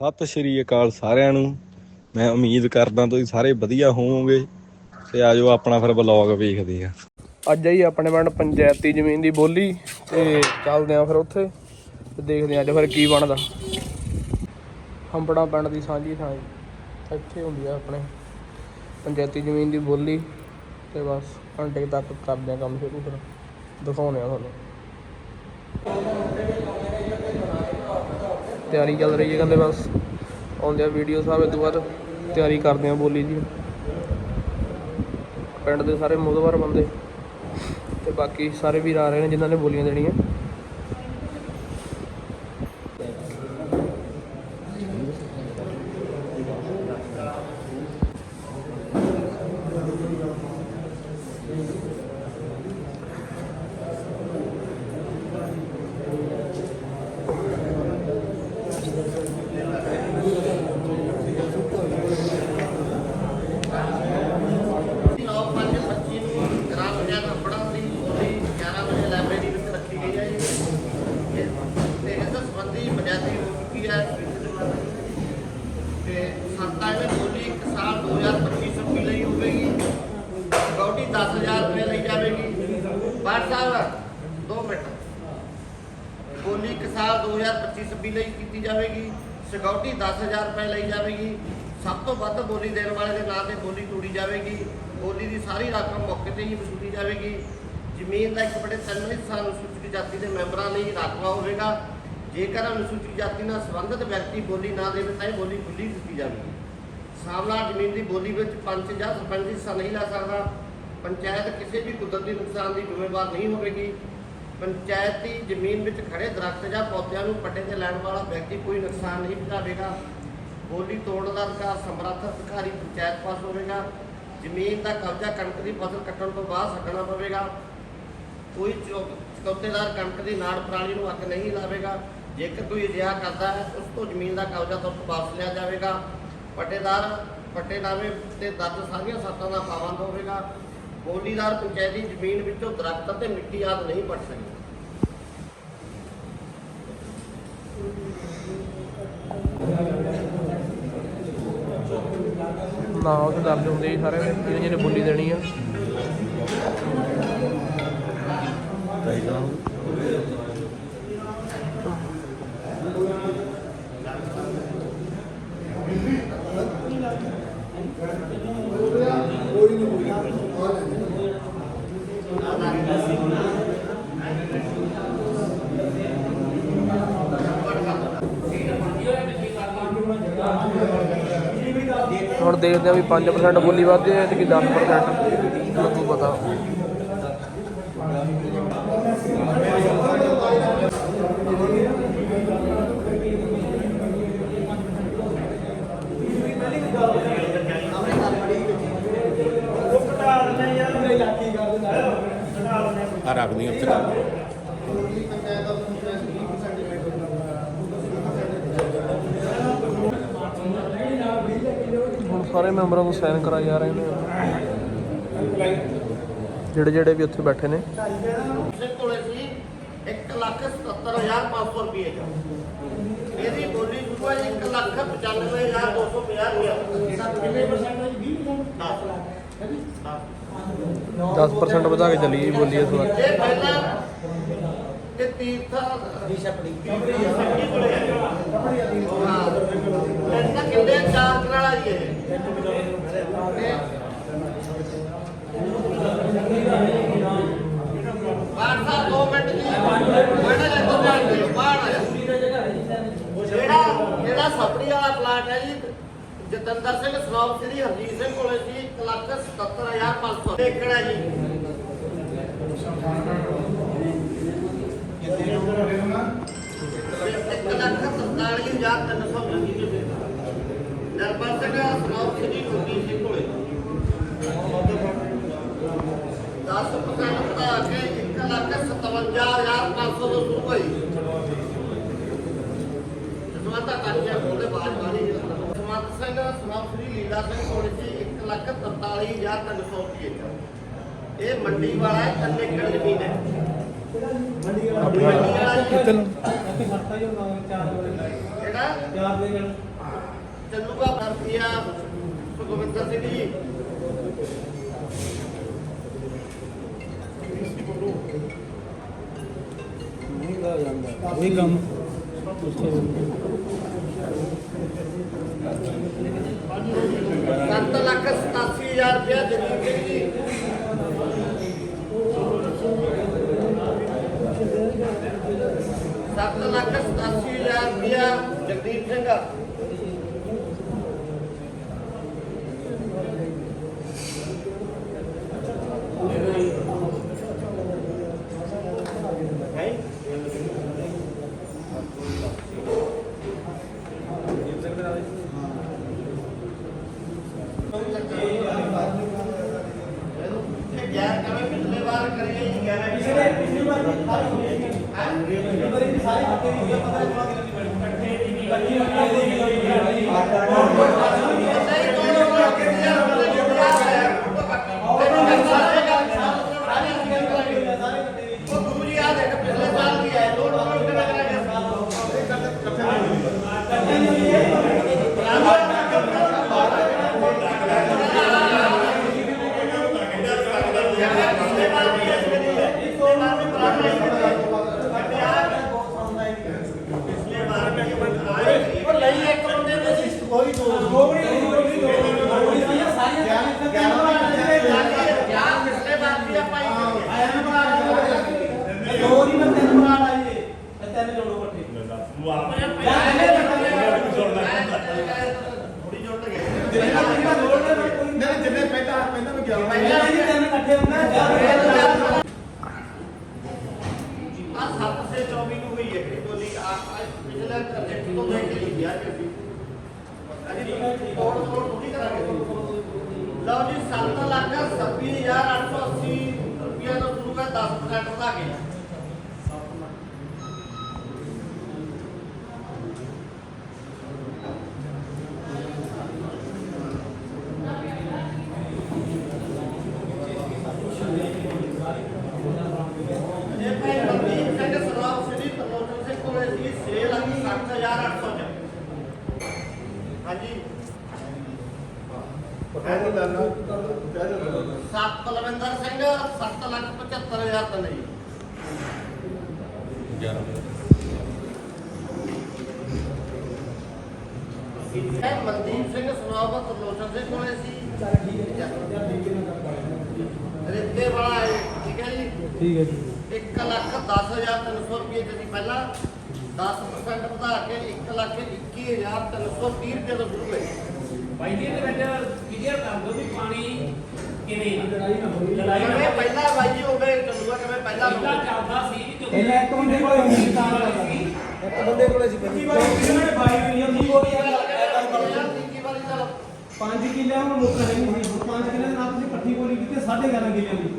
ਸਤਿ ਸ਼੍ਰੀ ਅਕਾਲ ਸਾਰਿਆਂ ਨੂੰ। ਮੈਂ ਉਮੀਦ ਕਰਦਾ ਤੁਸੀਂ ਸਾਰੇ ਵਧੀਆ ਹੋਵੋਗੇ ਤੇ ਆਜੋ ਆਪਣਾ ਫਿਰ ਬਲੌਗ ਵੇਖਦੇ ਆ ਅੱਜ ਆਈ ਆਪਣੇ ਪਿੰਡ ਪੰਚਾਇਤੀ ਜ਼ਮੀਨ ਦੀ ਬੋਲੀ ਤੇ ਚੱਲਦੇ ਆ ਫਿਰ ਉੱਥੇ ਤੇ ਦੇਖਦੇ ਆ ਅੱਜ ਫਿਰ ਕੀ ਬਣਦਾ। ਹੰਬੜਾ ਪਿੰਡ ਦੀ ਸਾਂਝੀ ਥਾਂ ਇੱਥੇ ਹੁੰਦੀ ਆ ਆਪਣੇ ਪੰਚਾਇਤੀ ਜ਼ਮੀਨ ਦੀ ਬੋਲੀ ਤੇ ਬਸ ਘੰਟੇ ਤੱਕ ਕਰਦੇ ਆ ਕੰਮ ਸ਼ੁਰੂ ਫਿਰ ਦਿਖਾਉਣੇ ਆ ਤੁਹਾਨੂੰ। ਤਿਆਰੀ ਚੱਲ ਰਹੀ ਹੈ ਕਹਿੰਦੇ ਬਸ। ਆਉਂਦੇ ਆ ਵੀਡੀਓ ਸਾਹਿਬ ਇਹ ਤੋਂ ਬਾਅਦ ਤਿਆਰੀ ਕਰਦੇ ਆ ਬੋਲੀ ਦੀ। ਪਿੰਡ ਦੇ ਸਾਰੇ ਮੁਦਵਰ ਬੰਦੇ ਤੇ ਬਾਕੀ ਸਾਰੇ ਵੀਰ ਆ ਰਹੇ ਨੇ ਜਿਨ੍ਹਾਂ ਨੇ ਬੋਲੀਆਂ ਦੇਣੀਆਂ ਨੌ ਪੰਜ ਪੱਚੀ ਨੂੰ ਗ੍ਰਾਮ ਪੰਚਾਇਤ ਪੜ੍ਹਨ ਦੀ ਬੋਲੀ 11 ਵਜੇ ਲਾਇਬ੍ਰੇਰੀ ਵਿੱਚ ਰੱਖੀ ਗਈ ਹੈ ਜੀ ਇਹ- ਤੇ ਇਸ ਸੰਬੰਧੀ ਬੁਨਿਆਦੀ ਹੋ ਚੁੱਕੀ ਹੈ ਤੇ ਸੰਤਾਨਵੇਂ ਬੋਲੀ, ਇੱਕ ਸਾਲ 2025 26 ਲਈ ਹੋਵੇਗੀ। ਗੌਡੀ 10000 ਰੁਪਏ ਲਈ ਜਾਵੇਗੀ। ਬਾਠ ਸਾਹਿਬ 2 ਮਿੰਟ। ਬੋਲੀ ਇੱਕ ਸਾਲ 2025 26 ਲਈ ਕੀਤੀ ਜਾਵੇਗੀ। ਸਿਕਿਉਰਿਟੀ 10000 ਰੁਪਏ ਲਈ ਜਾਵੇਗੀ। ਸਭ ਤੋਂ ਵੱਧ ਬੋਲੀ ਦੇਣ ਵਾਲੇ ਦੇ ਨਾਂ ਤੇ ਬੋਲੀ ਤੋੜੀ ਜਾਵੇਗੀ। ਬੋਲੀ ਦੀ ਸਾਰੀ ਰਕਮ ਮੌਕੇ ਤੇ ਹੀ ਵਸੂਲੀ ਜਾਵੇਗੀ। ਜ਼ਮੀਨ ਦਾ ਇੱਕ ਬੜੇ ਤਿੰਨ ਸਾਨੂੰ ਸੂਚਿਤ ਜਾਤੀ ਦੇ ਮੈਂਬਰਾਂ ਲਈ ਰਾਖਵਾ ਹੋਵੇਗਾ। ਜੇਕਰ ਅਨੁਸੂਚਿਤ ਜਾਤੀ ਨਾਲ ਸੰਬੰਧਿਤ ਵਿਅਕਤੀ ਬੋਲੀ ਨਾ ਦੇਵੇ ਤਾਂ ਇਹ ਬੋਲੀ ਖੁੱਲੀ ਦਿੱਤੀ ਜਾਵੇਗੀ। ਸਾਹਮਣਾ ਜ਼ਮੀਨ ਦੀ ਬੋਲੀ ਵਿੱਚ ਪੰਚ ਜਾਂ ਸਰਪੰਚ ਹਿੱਸਾ ਨਹੀਂ ਲੈ ਸਕਦਾ। ਪੰਚਾਇਤ ਕਿਸੇ ਵੀ ਕੁਦਰਤੀ ਨੁਕਸਾਨ ਦੀ ਜ਼ਿੰਮੇਵਾਰ ਨਹੀਂ ਹੋਵੇਗੀ। ਪੰਚਾਇਤੀ ਜ਼ਮੀਨ ਵਿੱਚ ਖੜੇ ਦਰਖਤ ਜਾਂ ਪੌਦਿਆਂ ਨੂੰ ਪੱਟੇ ਤੇ ਲੈਣ ਵਾਲਾ ਵਿਅਕਤੀ ਕੋਈ ਨੁਕਸਾਨ ਨਹੀਂ ਪਹੁੰਚਾਵੇਗਾ। ਬੋਲੀ ਤੋੜਨ ਦਾ ਅਧਿਕਾਰ ਸਮਰੱਥ ਅਧਿਕਾਰੀ ਪੰਚਾਇਤ ਪਾਸ ਹੋਵੇਗਾ। ਜ਼ਮੀਨ ਦਾ ਕਬਜ਼ਾ ਕਣਕ ਦੀ ਫਸਲ ਕੱਟਣ ਤੋਂ ਬਾਅਦ ਛੱਡਣਾ ਪਵੇਗਾ। ਕੋਈ ਚੌ- ਚੌਕੀਦਾਰ ਕਣਕ ਦੀ ਨਾੜ ਪ੍ਰਾਲੀ ਨੂੰ ਅੱਗ ਨਹੀਂ ਲਾਵੇਗਾ। ਜੇਕਰ ਕੋਈ ਅਜਿਹਾ ਕਰਦਾ ਹੈ ਉਸ ਤੋਂ ਜ਼ਮੀਨ ਦਾ ਕਬਜ਼ਾ ਤੋਂ ਵਾਪਸ ਲਿਆ ਜਾਵੇਗਾ। ਪੱਟੇਦਾਰ ਪੱਟੇਨਾਮੇ ਤੇ ਦਰਜ ਸਾਰੀਆਂ ਸੱਤਾਂ ਦਾ ਪਾਬੰਦ ਹੋਵੇਗਾ। ਬੋਲੀਦਾਰ ਪੰਚਾਇਤੀ ਜ਼ਮੀਨ ਵਿੱਚੋਂ ਦਰਖਤ ਅਤੇ ਮਿੱਟੀ ਆਦਿ ਨਹੀਂ ਪੱਟ ਸਕਦਾ। ਨਾ ਉਹ ਤੇ ਦਰਜ ਹੁੰਦੇ ਜੀ ਸਾਰੇ ਜਿਹਨੇ ਜਿਹਨੇ ਬੋਲੀ ਦੇਣੀ ਆ। ਹੁਣ ਦੇਖਦੇ ਆ ਵੀ 5% ਬੋਲੀ ਵੱਧਦੀ ਹੈ ਤੇ ਕਿ 10% ਲੱਗੂ ਪਤਾ। ਆ ਰੱਖਦੀ ਉੱਥੇ ਹੁਣ ਸਾਰੇ ਮੈਂਬਰਾਂ ਨੂੰ ਸਾਈਨ ਕਰਾਏ ਜਾ ਰਹੇ ਨੇ। ਜਿਹੜੇ ਜਿਹੜੇ ਵੀ ਉੱਥੇ ਬੈਠੇ ਨੇ। ਕੋਲੇ ਸੀ 177500 ਰੁਪਏ ਦਾ ਇਹਦੀ ਬੋਲੀ ਸੁਭਾ 195250 ਰੁਪਏ ਕਿੰਨੇ ਪਰਸੈਂਟ ਹੈ। 20 10% ਵਧਾ ਕੇ ਚੱਲੀ ਜੀ ਬੋਲੀ ਇਸ ਵਾਰ। ਇਹ ਤੀਰਥਾ ਦੀ ਇਹਨਾਂ ਕਿੰਨੇ ਚਾਰ ਕਨਾਲਾ ਜੀ ਇਹ। ਬਾਹਰ ਸਾਹਿਬ ਦੋ ਮਿੰਟ ਜੀ। ਬੜਾ ਜਿਹਾ ਤੋਂ ਜਾਣ ਦਿਓ ਬਾਹਰ ਆ ਜਾ ਜਿਹੜਾ ਜਿਹੜਾ ਸਪੜੀ ਵਾਲਾ ਪਲਾਟ ਹੈ ਜੀ ਜਤਿੰਦਰ ਸਿੰਘ ਸਨੋਬ ਸ੍ਰੀ ਹਰਜੀਤ ਸਿੰਘ ਕੋਲੇ ਸੀ 177500 ਏਕੜ ਹੈ ਜੀ। ਇੱਕ ਲੱਖ ਤਰਤਾਲੀ ਹਜ਼ਾਰ ਤਿੰਨ ਸੌ ਸਿੰਘ ਸਨੋਬ ਸ੍ਰੀ ਗੁਰਦੀਪ ਸਿੰਘ ਕੋਲੇ 10% ਵਧਾ ਕੇ 1 ਲੱਖ 57500 ਤੋਂ ਸ਼ੁਰੂ ਹੋਈ ਜਸਵੰਤਾ ਕਾਲੀਆ ਕੋਲੇ ਬਾਅਦ ਵਾਲੀ ਜਸਵੰਤ ਸਿੰਘ ਸਨੋਬ ਸ੍ਰੀ ਲੀਲਾ ਸਿੰਘ ਕੋਲੇ ਸੀ 1 ਲੱਖ 43300 ਰੁਪਏ ਇਹ ਮੰਡੀ ਵਾਲਾ ਹੈ ਤਿੰਨ ਜ਼ਮੀਨ ਹੈ ਜੀ ਕਿਤਨ ਕਿਹੜਾ ਚੱਲੂਗਾ ਵਰਤੀਆ ਸੁਖਵਿੰਦਰ ਸਿੰਘ ਜੀ ਉਹੀ ਕੰਮ। ਸੱਤ ਲੱਖ ਸਤਾਸੀ ਹਜ਼ਾਰ ਰੁਪਇਆ ਜਗਦੀਪ ਸਿੰਘ ਜੀ ਸੱਤ ਲੱਖ ਸਤਾਸੀ ਹਜ਼ਾਰ ਰੁਪਇਆ ਜਗਦੀਪ ਸਿੰਘ ਇਹ ਗੈਰ ਕਵੇਂ ਪਿਛਲੇ ਵਾਰ ਕਰੀਏ ਜੀ ਗੈਰ ਪਿਛਲੇ ਪਿਛਲੀ ਵਾਰ ਉਹ ਗੁਰੂ ਜੀ ਆ ਦੇਖ ਪਿਛਲੇ ਸਾਲ ਦੀ ਹੈ ਦੋ ਨੰਬਰ ਕਿਹੜਾ ਕਰਾਂਗੇ ਉਹ ਲਈ ਇੱਕ ਬੰਦੇ ਦੇ ਸੀ ਕੋਈ ਦੋ ਯਾਰ ਪਿਛਲੇ ਵਾਰ ਵੀ ਆਪਾਂ ਹੀ ਥੋੜੀ ਜੁੜ ਗਏ ਆ 7 ਸੇ 24 ਨੂੰ ਹੋਈ ਹੈ ਕਿ ਬੋਲੀ ਆ ਆ ਪਿਛਲੇ ਪ੍ਰੋਜੈਕਟ ਤੋਂ ਲੈ ਕੇ ਲਿਖਿਆ ਕਿ ਅਸੀਂ ਅਜੀ ਤੋੜ ਤੋੜ ਥੋੜੀ ਕਰਾਂਗੇ ਲਓ ਜੀ 7 ਲੱਖ 26880 ਰੁਪਿਆ ਤੋਂ ਸ਼ੁਰੂ ਕਰ 10% ਵਧਾ ਕੇ ਇਹ ਭਾਈ ਮਨਦੀਪ ਸਿੰਘ ਸਰਵਾਬ ਸ੍ਰੀ ਪ੍ਰਮੋਸ਼ਨ ਸਿੰਘ ਕੋਲੇ ਸੀ 6 ਲੱਖ 60800 ਚ ਹਾਂਜੀ ਸੱਤ ਬਲਵਿੰਦਰ ਸਿੰਘ 7 ਲੱਖ 75000 ਦਾ ਨਹੀਂ। ਇਹ ਮਨਦੀਪ ਸਿੰਘ ਸਰਵਾਬ ਪ੍ਰਮੋਸ਼ਨ ਸਿੰਘ ਕੋਲੇ ਸੀ। ਰਿੱਤੇ ਵਾਲਾ ਹੈ ਠੀਕ ਹੈ ਜੀ? ਠੀਕ ਹੈ ਜੀ। 1 ਲੱਖ 10300 ਰੁਪਏ ਜਿਹੜੀ ਪਹਿਲਾਂ। 10% ਵਧਾ ਕੇ 1 ਲੱਖ 21330 ਰੁਪਏ ਤੋਂ ਸ਼ੁਰੂ ਹੋਏ ਬਾਈ ਜੀ ਇਹਦੇ ਵਿੱਚ ਕਲੀਅਰ ਕਰ ਦਿਓ ਵੀ ਪਾਣੀ ਕਿਵੇਂ? ਲੜਾਈ ਨਾ ਹੋਈ। ਲੜਾਈ ਨਾ ਕਿਵੇਂ ਪਹਿਲਾਂ ਬਾਈ ਹੋਵੇ ਚੱਲੂਗਾ ਕਿਵੇਂ ਪਹਿਲਾਂ ਪਹਿਲਾਂ ਹੋਵੇ। ਚੱਲਦਾ ਸੀ ਜਦੋਂ ਪਹਿਲਾਂ ਇੱਕ ਬੰਦੇ ਕੋਲੇ ਹੁੰਦੀ ਤਾਂ ਸੀ ਇੱਕ ਬੰਦੇ ਕੋਲੇ ਸੀ ਪਹਿਲੀ ਵਾਰ ਕਿਸੇ ਨੇ ਬਾਈ ਹੋਈ ਹੁੰਦੀ ਉਹ ਯਾਰ 5 ਕਿੱਲੇ ਹੁਣ ਮੁੱਕ ਹੈ ਨਹੀਂ ਸੀ। 5 ਕਿੱਲੇ ਦੇ ਨਾਲ ਤੁਸੀਂ ਇਕੱਠੀ ਬੋਲੀ ਕੀਤੀ 11.5 ਕਿੱਲੇ ਦੀ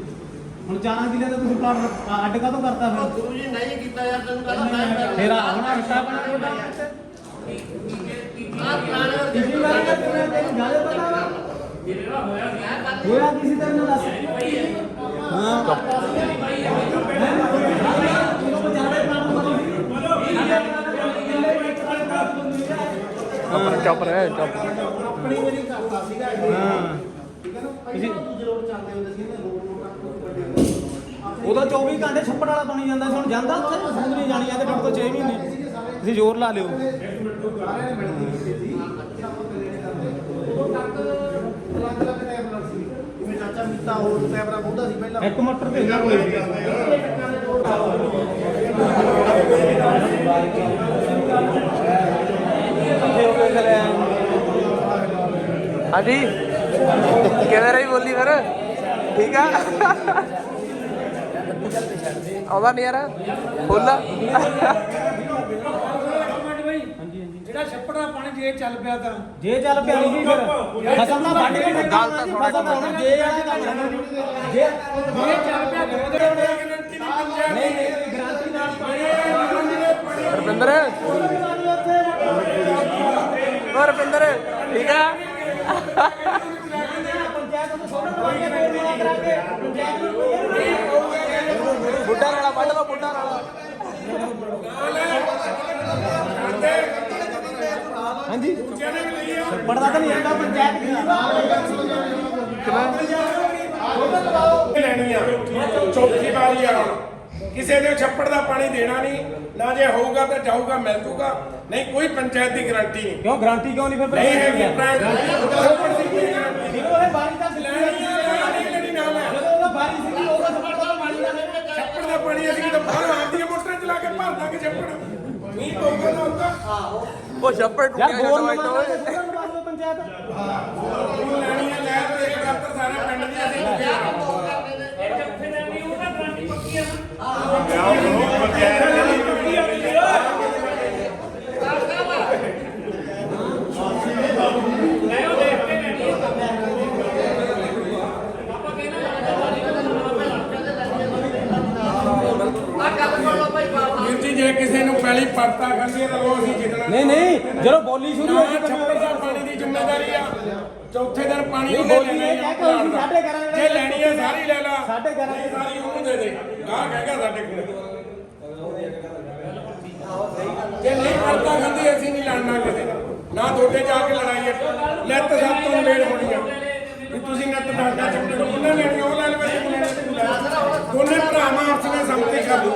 ਹੁਣ 4 ਕਿੱਲੇ ਤਾਂ ਤੁਸੀਂ ਪਲਾਟ ਅੱਡ ਕਾ ਤੋਂ ਕਰਤਾ ਫਿਰ? ਗੁਰੂ ਜੀ ਨਹੀਂ ਕੀਤਾ ਯਾਰ ਤੈਨੂੰ ਕਹਿੰਦਾ ਮੈਂ ਫਿਰ ਆ ਹੁਣ ਰੱਟਾ ਬਣਾ ਤੁਹਾਡਾ ਹੋਇਆ ਕਿਸੇ ਤਰ੍ਹਾਂ ਨਾਲ ਦੱਸ ਹਾਂ। ਕਿਲੋ ਜ਼ਿਆਦਾ ਰਹਿ, ਚੁੱਪ। ਆਪਣੀ ਮੇਰੀ ਕਰਦਾ ਸੀਗਾ ਹਾਂ। ਠੀਕ ਹੈ ਨਾ ਪਹਿਲਾਂ ਦੂਜੇ ਰੋਡ ਚੱਲਦੇ ਹੁੰਦੇ ਸੀ ਨਾ ਰੋਡ ਉਹਦਾ 24 ਘੰਟੇ ਛੱਪੜ ਵਾਲਾ ਬਣੀ ਜਾਂਦਾ ਸੀ, ਹੁਣ ਜਾਂਦਾ ਉੱਥੇ, ਸਮਝ ਨਹੀਂ ਜਾਣੀ ਜਾਂਦੇ ਫਿਰ ਤੋਂ 6 ਮਹੀਨੇ। ਤੁਸੀਂ ਜ਼ੋਰ ਲਾ ਲਿਓ। ਚਾਚਾ ਮੀਤਾ ਹੋਰ ਕੈਮਰਾ ਬੋਲਦਾ ਸੀ ਪਹਿਲਾਂ। ਇੱਕ ਮੋਟਰ ਤੇ ਇਹਨਾਂ ਕੋਲ ਹਾਂਜੀ। ਕਿਵੇਂ ਰਹੀ ਬੋਲੀ ਫਿਰ? ਠੀਕ ਆ? ਆਉਂਦਾ ਨਹੀਂ ਯਾਰ। ਫੁੱਲ ਜਿਹੜਾ ਛੱਪੜ ਪਾਣੀ ਜੇ ਚੱਲ ਪਿਆ ਤਾਂ। ਜੇ ਚੱਲ ਪਿਆ ਨਹੀਂ ਫਿਰ। ਫਸਲ ਦਾ ਵੱਢ ਕੇ ਗੱਲ ਤਾਂ ਥੋੜ੍ਹਾ ਫਸਲ ਤਾਂ ਹੁਣ ਜੇ ਵਾਲਾ ਕੰਮ ਜੇ ਜੇ। ਚੱਲ ਪਿਆ ਦੋ ਦੇ ਗਰੰਟੀ ਨਹੀਂ ਨਹੀਂ ਨਹੀਂ ਗਰੰਟੀ ਨਾਲ ਪਾਣੀ ਰੁਪਿੰਦਰ। ਹੋਰ ਰੁਪਿੰਦਰ ਠੀਕ ਆ? ਨੂੰ ਨਾ ਨੂੰ ਬੁੱਢਾ ਨਾਲਾ ਵੱਢ ਲਓ ਬੁੱਢਾ ਨਾਲਾ ਹਾਂਜੀ। ਛੱਪੜ ਦਾ ਤਾਂ ਨਹੀਂ ਹੈਗਾ ਪੰਚਾਇਤ ਲੈਣੀ ਆ। ਚੌਥੀ ਵਾਰੀ ਆ। ਕਿਸੇ ਦੇ ਛੱਪੜ ਦਾ ਪਾਣੀ ਦੇਣਾ ਨਹੀਂ। ਨਾ ਜੇ ਹੋਊਗਾ ਤਾਂ ਜਾਊਗਾ ਮਿਲ ਜੂਗਾ ਨਹੀਂ ਕੋਈ ਪੰਚਾਇਤ ਦੀ ਗਾਰੰਟੀ ਨਹੀਂ। ਕਿਉਂ ਗਾਰੰਟੀ ਕਿਉਂ ਨਹੀਂ ਫਿਰ ਨਹੀਂ ਹੈਗੀ ਪੰਚਾਇਤ ਪ੍ਰਾਈਵੇਟ ਛੱਪੜ ਦੀ ਕੋਈ ਗਾਰੰਟੀ ਨਹੀਂ ਇਹ ਬਾਰੀ ਦਾ ਲੈਣੀ ਆ ਲੈਣੀ ਲੈਣੀ ਨਾ ਲੈ ਜਦੋਂ ਉਹਦਾ ਬਾਰੀ ਸੀ ਉਹਦਾ ਛੱਪੜ ਦਾ ਪਾਣੀ ਦਾ ਛੱਪੜ ਦਾ ਪਾਣੀ ਅਸੀਂ ਕਿਤੇ ਬਾਹਰ ਆਉਂਦੀਆਂ ਮੋਟਰਾਂ ਚਲਾ ਕੇ ਭਰ ਦਾਂਗੇ ਛੱਪੜ। ਨਹੀਂ ਪਊਗਾ ਤਾਂ ਹੁੰਦਾ ਉਹ ਛੱਪੜ ਟੁੱਟਿਆ ਜਾਂਦਾ ਪੰਚਾਇਤ। ਉਹ ਲੈਣੀ ਆ ਲੈ ਤੇ ਇੱਕ ਕਰਤਾ ਸਾਰੇ ਪਿੰਡ ਦੀ ਅਸੀਂ ਇਹ ਜੱਥੇ ਦਾ ਵੀ ਉਹਦਾ ਗਾਰੰਟੀ ਪੱਕੀ ਆ ਨਾ ਲੈ ਉਹ ਦੇਖ ਕੇ ਲੈਣੀ ਆ ਆਪਾਂ ਆ ਗੱਲ ਸੁਣ ਲਓ ਭਾਈ ਬਾਬਾ ਵੀਰ ਜੀ ਜੇ ਕਿਸੇ ਨੂੰ ਪਹਿਲੀ ਪਰਤਾ ਕਰਨੀ ਹੈ ਤਾਂ ਉਹ ਅਸੀਂ ਜਿੱਤਣਾ ਨਹੀਂ ਜਦੋਂ ਬੋਲੀ ਸ਼ੁਰੂ ਨਾ ਹੋਈ ਛੱਪੜ ਦਾ ਪਾਣੀ ਦੀ ਜ਼ਿੰਮੇਵਾਰੀ ਆ। ਚੌਥੇ ਦਿਨ ਪਾਣੀ ਨਹੀਂ, ਉਹਨੇ ਬੋਲੀ ਲੈਣਾ ਹੀ ਆ ਕਹਿ ਕੇ ਸਾਢੇ। ਗਿਆਰਾਂ ਜੇ ਲੈਣੀ ਹੈ ਸਾਰੀ ਲੈ ਲਾ। ਸਾਢੇ ਗਿਆਰਾਂ ਨਹੀਂ ਸਾਰੀ ਉਹਨੂੰ ਦੇ ਦੇ। ਗਾਹ ਕਹਿ ਗਿਆ ਸਾਡੇ ਕੋਲ। ਜੇ ਨਹੀਂ ਪਰਤਾ ਖਾਂਦੀ ਅਸੀਂ ਨਹੀਂ ਲੜਨਾ ਨਾਲ। ਨਾ ਤੁਹਾਡੇ ਜਾ ਕੇ ਲੜਾਈ ਹੈ ਲੈਤ ਸਭ ਤੋਂ ਮੇੜ ਹੋਣੀ ਆ। ਵੀ ਤੁਸੀਂ ਨੱਤ ਡਾਂਗਾ ਚੱਪੇ ਨੂੰ ਉਹਨੇ ਲੈਣੀ ਉਹ ਲੈ ਲਵੇ ਤੂੰ ਲੈਣੀ ਤੂੰ ਲੈ ਲੈ। ਦੋਨੇ ਭਰਾਵਾਂ ਆਪਸ ਵਿੱਚ ਸੰਮਤੀ ਕਰ ਲਓ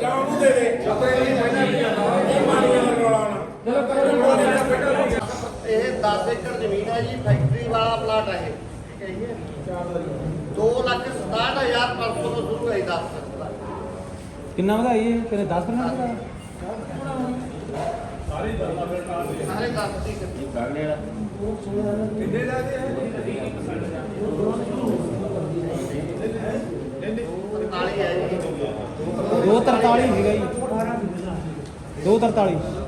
ਜਾਂ ਉਹਨੂੰ ਦੇ ਦੇ ਇਹ ਮਾਰੀਆਂ ਦਾ ਰੌਲਾ ਨਾ ਚਲੋ ਕਰੋ ਇਹ 10 ਏਕੜ ਜ਼ਮੀਨ ਹੈ ਜੀ ਫੈਕਟਰੀ ਵਾਲਾ ਪਲਾਟ ਹੈ ਇਹ। ਠੀਕ ਹੈ ਜੀ 2 ਲੱਖ 67500 ਤੋਂ ਸ਼ੁਰੂ ਹੈ 10 ਕਿੰਨਾ ਵਧਾਈ ਹੈ? ਕਿਨੇ 10 ਪਰਸੈਂਟ ਵਧਾਇਆ ਸਾਰੇ 10 ਦੀ ਕੱਟੀ ਕਿੰਨੇ ਹੈ ਜੀ। 243 ਸੀਗਾ ਜੀ। 243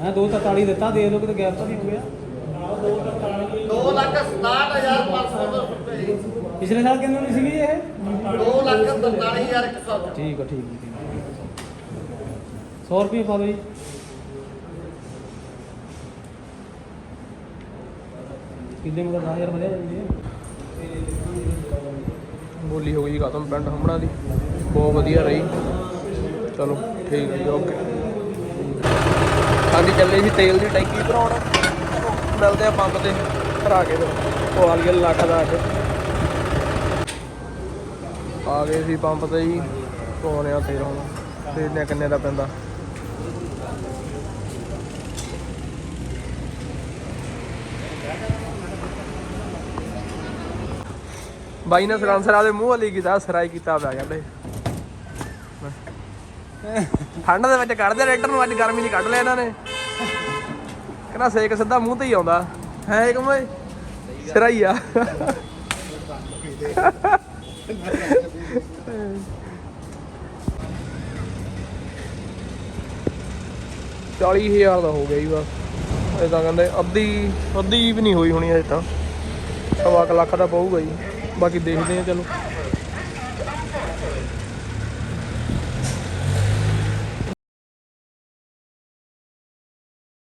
ਮੈਂ 243 ਦਿੱਤਾ ਦੇ ਲੋ ਕਿਤੇ ਗੈਪ ਤਾਂ ਨਹੀਂ ਹੋ ਗਿਆ। 2 ਲੱਖ 67500 ਤੋਂ ਸ਼ੁਰੂ ਹੈ ਜੀ। ਪਿਛਲੇ ਸਾਲ ਕਿੰਨੇ ਨਹੀਂ ਸੀਗੀ ਇਹ? 2 ਲੱਖ 43100 ਠੀਕ ਆ ਠੀਕ ਆ, ਠੀਕ 100 ਰੁਪਏ ਪਾ ਦਿਓ ਜੀ। ਕਿੰਨੇ ਮਗਰ 10000 ਵਧਿਆ ਜਾਂਦੀ ਹੈ ਬੋਲੀ ਹੋ ਗਈ ਖਤਮ ਪਿੰਡ ਹਮਣਾ ਦੀ। ਬਹੁਤ ਵਧੀਆ ਰਹੀ। ਚਲੋ ਠੀਕ ਹੈ ਓਕੇ। ਹਾਂਜੀ, ਚੱਲੇ ਸੀ ਤੇਲ ਦੀ ਟੈਂਕੀ ਭਰਾਉਣ ਮਿਲਦੇ ਆ ਪੰਪ ਤੇ। ਭਰਾ ਕੇ ਫਿਰ ਉਹ ਆ ਗਿਆ ਦਾ ਅੱਜ ਆ ਗਏ ਸੀ ਪੰਪ ਤੇ ਜੀ। ਪਾਉਣੇ ਆ ਤੇਲ ਹੁਣ। ਦੇਖਦੇ ਆ ਕਿੰਨੇ ਦਾ ਪੈਂਦਾ? ਬਾਈ ਨੇ ਸਰਾਂਸਰਾ ਦੇ ਮੂੰਹ ਵਾਲੀ ਕੀਤਾ, ਸਰਾਈ ਕੀਤਾ ਪਿਆ ਕਹਿੰਦੇ। ਠੰਡ ਦੇ ਵਿੱਚ ਕੱਢਦੇ ਰੇਟਰ ਨੂੰ ਅੱਜ ਗਰਮੀ ਨਹੀਂ ਕੱਢ ਲਿਆ ਇਹਨਾਂ ਨੇ। ਕਹਿੰਦਾ ਸੇਕ ਸਿੱਧਾ ਮੂੰਹ ਤੇ ਹੀ ਆਉਂਦਾ। ਹੈ ਇੱਕ ਓਏ? ਸਰਾਈ ਆ। ਚਾਲੀ ਹਜ਼ਾਰ ਦਾ ਹੋ ਗਿਆ ਜੀ ਬਸ। ਇਹ ਕਹਿੰਦੇ ਅੱਧੀ ਅੱਧੀ ਵੀ ਨਹੀਂ ਹੋਈ ਹੋਣੀ ਅਜੇ ਤਾਂ। ਸਵਾ ਕੁ ਲੱਖ ਦਾ ਪਊਗਾ ਜੀ। ਬਾਕੀ ਦੇਖਦੇ ਆ, ਚਲੋ।